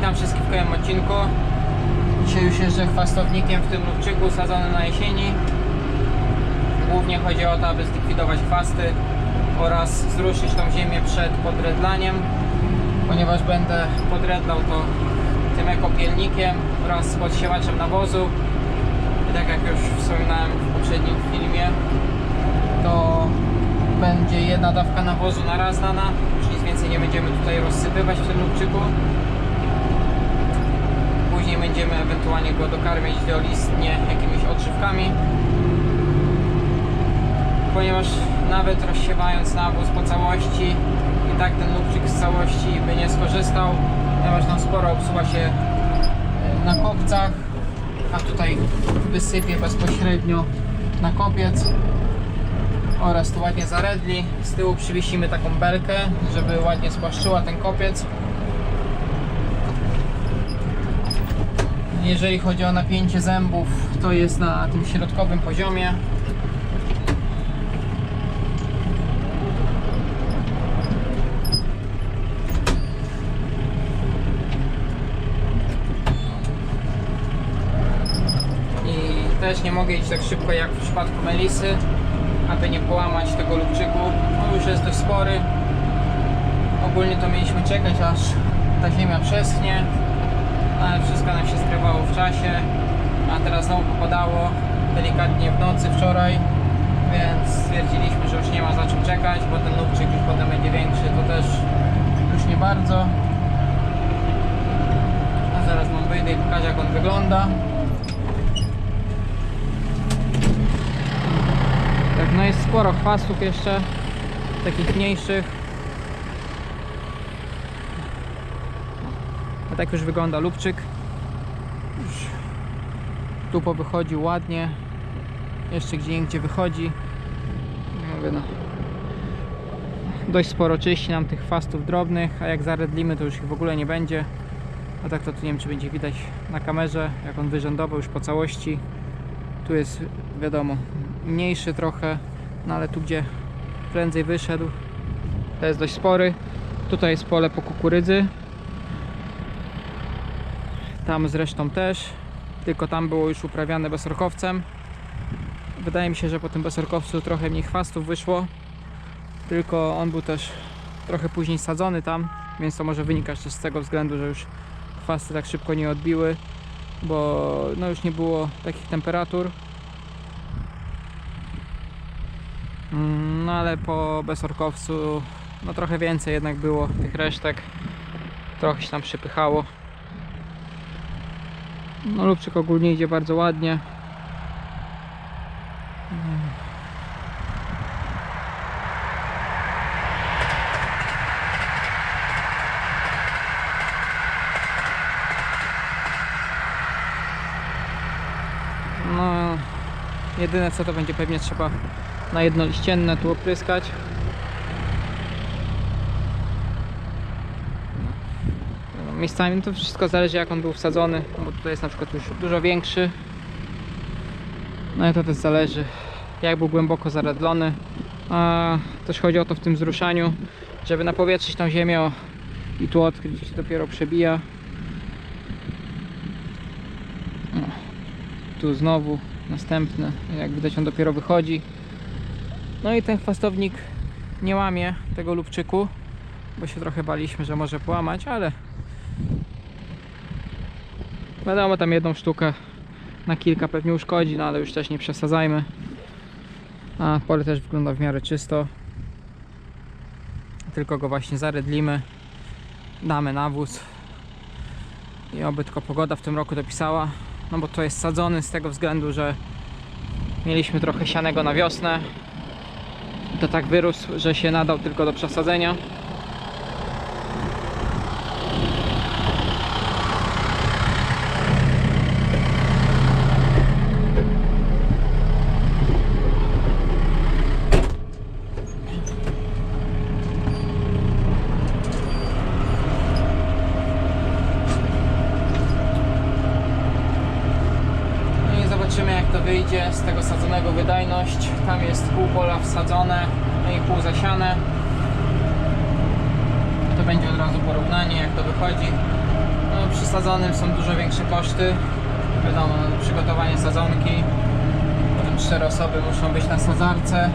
Witam wszystkich w kolejnym odcinku. Dzisiaj już jeżdżę chwastownikiem w tym lubczyku sadzony na jesieni. Głównie chodzi o to, aby zlikwidować chwasty oraz zruszyć tą ziemię przed podredlaniem, ponieważ będę podredlał to tym ekopielnikiem oraz z podsiemaczem nawozu. I tak jak już wspominałem w poprzednim filmie, to będzie jedna dawka nawozu na raz dana, nic więcej nie będziemy tutaj rozsypywać w tym lubczyku. Będziemy ewentualnie go dokarmiać wiolistnie jakimiś odżywkami. Ponieważ nawet rozsiewając nawóz po całości i tak ten lubczyk z całości by nie skorzystał, ponieważ tam sporo obsuwa się e, na kopcach, a tutaj wysypię bezpośrednio na kopiec oraz tu ładnie zaredli. Z tyłu przywiesimy taką belkę, żeby ładnie spłaszczyła ten kopiec. Jeżeli chodzi o napięcie zębów, to jest na tym środkowym poziomie. I też nie mogę iść tak szybko jak w przypadku Melisy, aby nie połamać tego lubczyku. On już jest dość spory. Ogólnie to mieliśmy czekać aż ta ziemia przeschnie, ale wszystko nam się skrywało w czasie, a teraz znowu popadało delikatnie w nocy wczoraj, więc stwierdziliśmy, że już nie ma za czym czekać, bo ten lubczyk już potem będzie większy, to też już nie bardzo. A zaraz wam wyjdę i pokażę jak on wygląda. Tak, no jest sporo chwastów jeszcze, takich mniejszych. A tak już wygląda lubczyk. Już tu powychodzi ładnie. Jeszcze gdzie indziej wychodzi. Mówię, no. Dość sporo czyści nam tych chwastów drobnych, a jak zaredlimy to już ich w ogóle nie będzie. A tak to tu nie wiem czy będzie widać na kamerze, jak on wyrzędował już po całości. Tu jest wiadomo mniejszy trochę, no ale tu gdzie prędzej wyszedł to jest dość spory. Tutaj jest pole po kukurydzy. Tam zresztą też, tylko tam było już uprawiane bezorkowcem. Wydaje mi się, że po tym bezorkowcu trochę mniej chwastów wyszło. Tylko on był też trochę później sadzony tam, więc to może wynikać też z tego względu, że już chwasty tak szybko nie odbiły, bo no już nie było takich temperatur. Mm, No ale po bezorkowcu no trochę więcej jednak było tych resztek. Trochę się tam przypychało. No lubczyk ogólnie idzie bardzo ładnie. No, jedyne co to będzie pewnie trzeba na jedno liścienne tu opryskać. Miejscami to wszystko zależy jak on był wsadzony, bo tutaj jest na przykład już dużo większy. No i to też zależy jak był głęboko zaradlony. A też chodzi o to w tym zruszaniu, żeby napowietrzyć tą ziemię i tu odkryć się dopiero przebija. No. Tu znowu następny, jak widać on dopiero wychodzi. No i ten chwastownik nie łamie tego lubczyku, bo się trochę baliśmy, że może połamać, ale wiadomo tam jedną sztukę na kilka pewnie uszkodzi, no ale już też nie przesadzajmy. A pole też wygląda w miarę czysto. Tylko go właśnie zaredlimy. Damy nawóz. I oby tylko pogoda w tym roku dopisała. No bo to jest sadzony z tego względu, że mieliśmy trochę sianego na wiosnę. To tak wyrósł, że się nadał tylko do przesadzenia. No i zobaczymy jak to wyjdzie z tego sadzonego wydajność. Tam jest pół pola wsadzone, no i pół zasiane. To będzie od razu porównanie jak to wychodzi. No, przy sadzonym są dużo większe koszty. Wiadomo, no, przygotowanie sadzonki. Potem cztery osoby muszą być na sadzarce.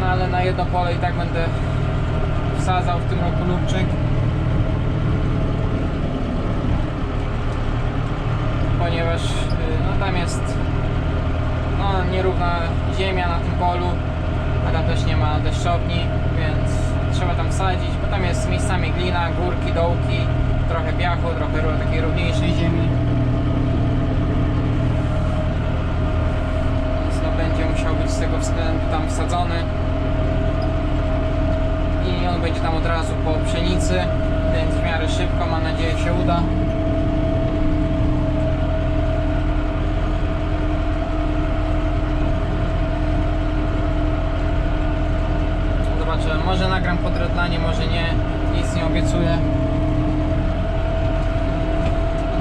No ale na jedno pole i tak będę wsadzał w tym roku lubczyk. Ponieważ y, no, tam jest no, nierówna ziemia na tym polu, a tam też nie ma deszczowni, więc trzeba tam wsadzić, bo tam jest miejscami glina, górki, dołki, trochę piachu, trochę takiej równiejszej ziemi. Więc no, będzie musiał być z tego względu tam wsadzony i on będzie tam od razu po pszenicy, więc w miarę szybko, mam nadzieję się uda. Może nagram podredlanie, może nie, nic nie obiecuję.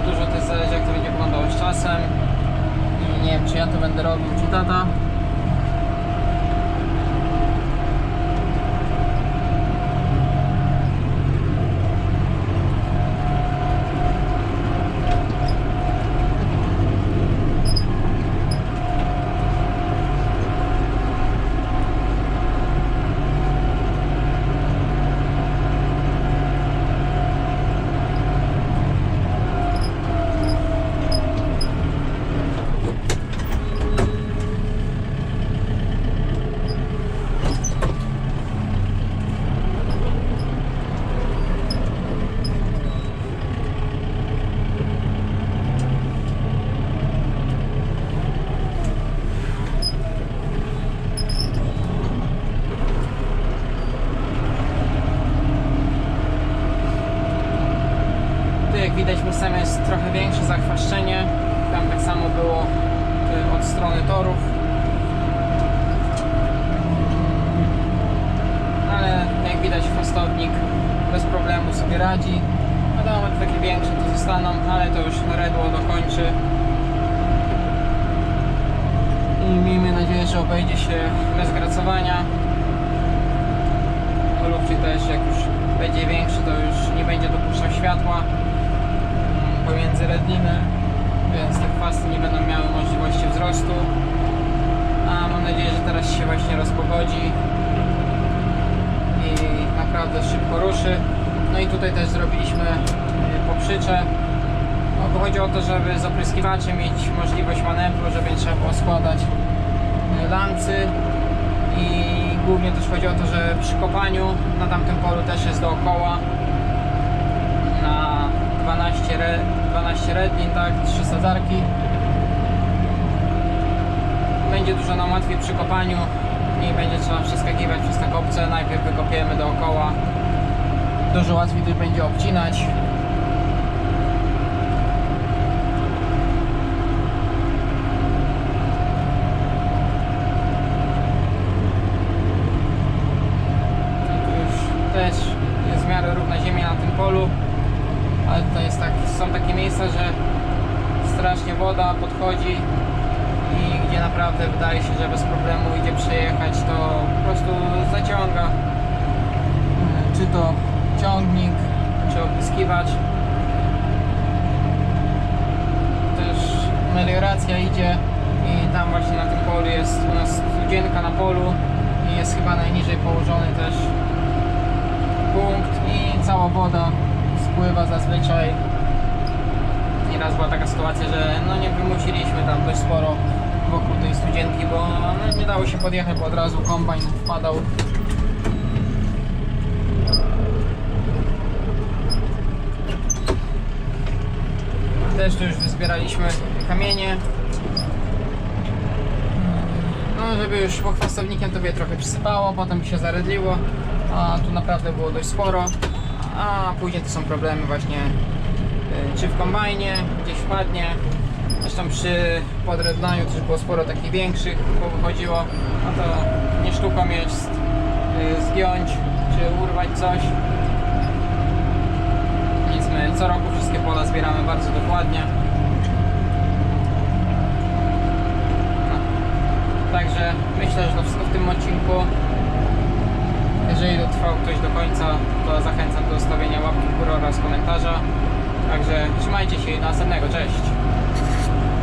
Dużo też zależy jak to będzie wyglądało z czasem. I nie wiem czy ja to będę robił, czy tata. Tu jak widać miejscami jest trochę większe zachwaszczenie. Tam tak samo było y, od strony torów. Ale jak widać fastownik bez problemu sobie radzi. Wiadomo, te takie większe to zostaną, ale to już redło dokończy. I miejmy nadzieję, że obejdzie się bez gracowania. Lubczy też jak już będzie większy, to już nie będzie dopuszczał światła pomiędzy redliny, więc te chwasty nie będą miały możliwości wzrostu. A mam nadzieję, że teraz się właśnie rozpogodzi i naprawdę szybko ruszy. No i tutaj też zrobiliśmy y, poprzycze. No, chodzi o to, żeby z opryskiwaczem mieć możliwość manewru, żeby nie trzeba było składać y, lancy i głównie też chodzi o to, że przy kopaniu na tamtym polu też jest dookoła na 12, re, 12 redlin, tak, 3 sadzarki będzie dużo nam łatwiej przy kopaniu i będzie trzeba przeskakiwać przez te kopce. Najpierw wykopiemy dookoła dużo łatwiej też będzie obcinać. Też jest w miarę równa ziemia na tym polu. Ale tutaj jest tak, są takie miejsca, że strasznie woda podchodzi i gdzie naprawdę wydaje się, że bez problemu idzie przejechać, to po prostu zaciąga. E, czy to ciągnik, czy opryskiwacz też melioracja idzie i tam właśnie na tym polu jest u nas studzienka na polu i jest chyba najniżej położony też punkt i cała woda spływa zazwyczaj. Nieraz była taka sytuacja, że no nie wymusiliśmy tam dość sporo wokół tej studzienki, bo no, nie dało się podjechać, bo od razu kombajn wpadał. Też tu już wyzbieraliśmy kamienie. No, żeby już pochwastownikiem to trochę przysypało, potem się zaredliło, a tu naprawdę było dość sporo. A później to są problemy właśnie y, czy w kombajnie, gdzieś wpadnie. Zresztą przy podredlaniu też było sporo takich większych, bo wychodziło, no to nie sztuką jest y, zgiąć czy urwać coś. Co roku wszystkie pola zbieramy bardzo dokładnie. Także myślę, że to wszystko w tym odcinku. Jeżeli dotrwał ktoś do końca, to zachęcam do zostawienia łapki w górę oraz komentarza. Także trzymajcie się i do następnego. Cześć!